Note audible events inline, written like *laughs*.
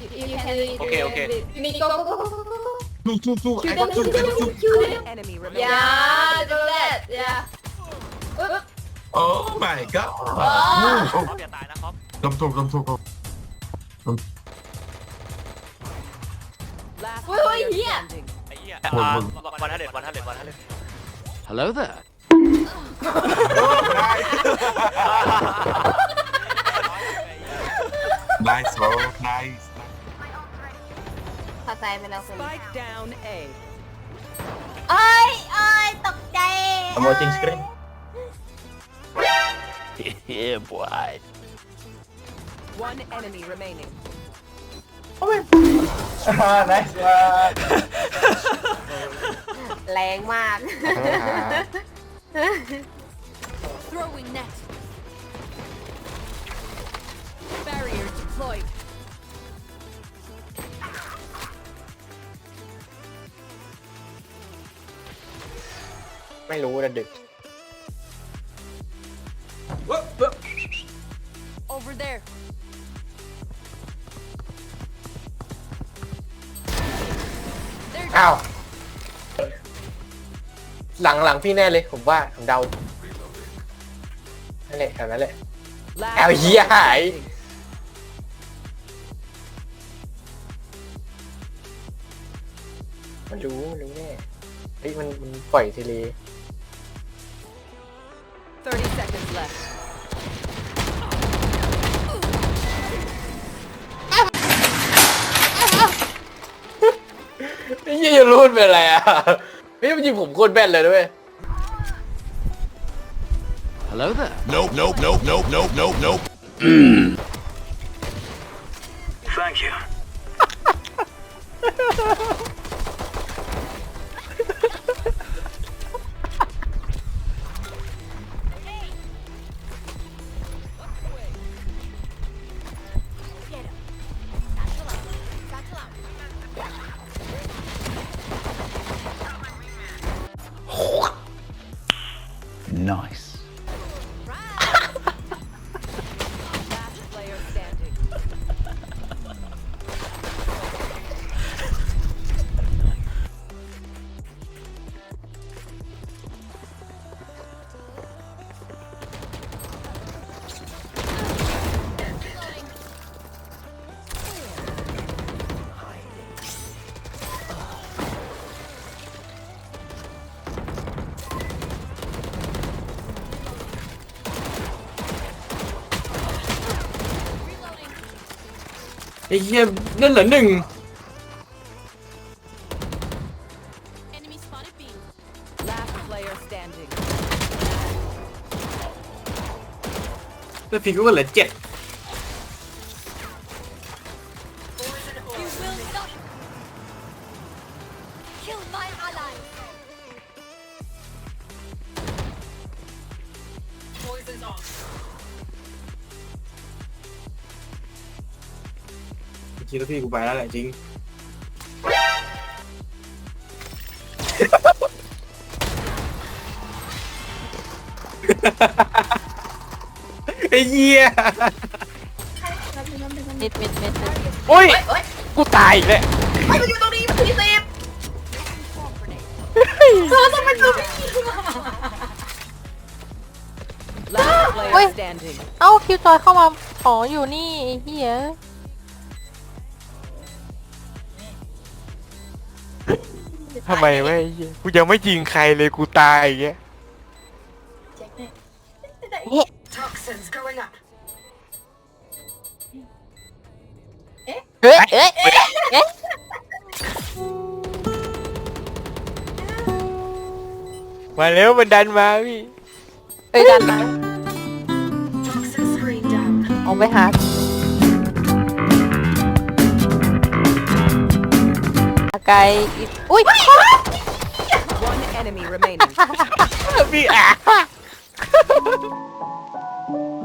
you you can Okay, okay. you need go go go go go go go สู้สู้สู้ shoot ไอ้ them สู้ shoot ไอ้ them สู้ shoot them Enemy remaining. yeah do that yeah อึ๊บโอ้ my god โอ้คอปอย่าตายนะคอปลมถูกลมถูก Last Wait, wait, player yeah. standing. ไอ้เหี้ยหมดหมดวันฮันเด็ดวันฮันเด็ดวันฮันเด็ด Hello there. ได้ nice bro nice พอใจไปแล้วคุณ Spike down A. เอ้ยเอ้ยตกใจ I'm watching screen. *laughs* yeah, boy. One enemy remaining. *laughs* Ah, nice one. *laughs* แรงมาก Throwing net. ไม่รู้นะดึก Over there. อ้าว หลังหลังพี่แน่เลย ผมว่าผมเดา นั่นแหละแถวนั้นแหละ Last เอาเหี้ยหาย standing. มันรู้มันรู้แน่ เฮ้ยมันมันปล่อยทีเล30 seconds left. ไอ้เหี้ยจะรูดเป็นอะไรอะเฮ้ยมันยิงผมโคตรแบนเลยด้วย Hello there. nope nope nope nope nope nope nope Thank you. Nice. ไอ้เหี้ยนั่นเหรอหนึ่ง Last player standing. แล้วพี่ก็เหลือเจ็ด คิดว่าพี่กูไปแล้วแหละจริง ไอ้เหี้ยมิดมิดมิดโอ้ยกูตายอีกแล้วมันอยู่ตรงนี้มันมีเซฟเธอต้องเป็นตัวพี่ Last player standing. เอ้าคิวจอยเข้ามาอ๋ออยู่นี่ไอ้เหี้ย ทำไมวะไอ้เหี้ยกูยังไม่ยิงใครเลยกูตายอย่างเงี้ยเฮ้ยเอ้ยเอ๊ะมาแล้วมันดันมาพี่ เอ้ยดันมาเอาไปหา guy. One enemy remaining. *laughs* *laughs* *laughs*